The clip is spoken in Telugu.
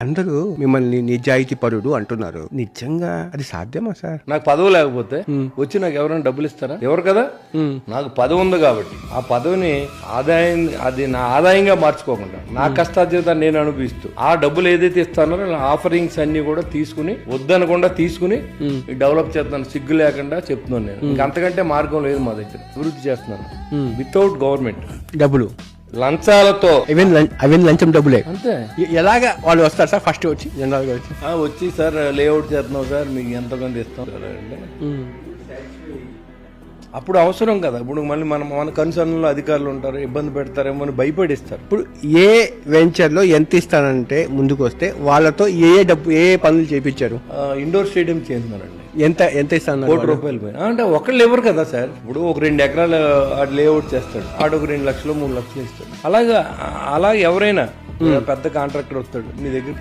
అందరూ మిమ్మల్ని నిజాయితీ పరుడు అంటున్నారు. నిజంగా అది సాధ్యమా సార్? నాకు పదవి లేకపోతే వచ్చి నాకు ఎవరైనా డబ్బులు ఇస్తారా? ఎవరు కదా? నాకు పదవి ఉంది కాబట్టి. ఆ పదవిని ఆదాయం అది నా ఆదాయంగా మార్చుకోకుండా నా కష్టార్జిత నేను అనుభవిస్తూ ఆ డబ్బులు ఏదైతే ఇస్తానో ఆఫరింగ్స్ అన్ని కూడా తీసుకుని వద్దనకుండా తీసుకుని డెవలప్ చేస్తున్నాను సిగ్గు లేకుండా చెప్తున్నాను నేను. ఇంకా అంతకంటే మార్గం లేదు మా దగ్గర. అభివృద్ధి చేస్తున్నాను. వితౌట్ గవర్నమెంట్ డబ్బులు. లంచాలతో. అవన్నీ లం- అవన్నీ లంచం డబ్బులే అంతే. ఎ- ఎలాగా వాళ్ళు వస్తారు సార్ ఫస్ట్ వచ్చి జనరల్గా వచ్చి? ఆ, వచ్చి సార్ లేఅవుట్ చేస్తున్నాం సార్ మీకు ఎంత కొంత ఇస్తాం. సార్ అంటే అప్పుడు అవసరం కదా. ఇప్పుడు మళ్ళీ మన మన కన్సర్న్లో అధికారులు ఉంటారు ఇబ్బంది పెడతారేమో అని భయపడిస్తారు. ఇప్పుడు ఏ వెంచర్లో ఎంత ఇస్తానంటే ముందుకు వస్తే వాళ్ళతో ఏ ఏ డబ్బు ఏ ఏ పనులు చేపించారు? ఆ, ఇండోర్ స్టేడియం చేస్తున్నారండి. ఎంత ఎంత ఇస్తాను కోటి రూపాయలు పైన అంటే ఒకళ్ళు ఎవరు కదా సార్. ఇప్పుడు ఒక రెండు ఎకరాలు ఆడు లేఅవుట్ చేస్తాడు. ఆడు ఒక రెండు లక్షలు మూడు లక్షలు ఇస్తాడు. అలాగా అలా ఎవరైనా పెద్ద కాంట్రాక్టర్ వస్తాడు. మీ దగ్గర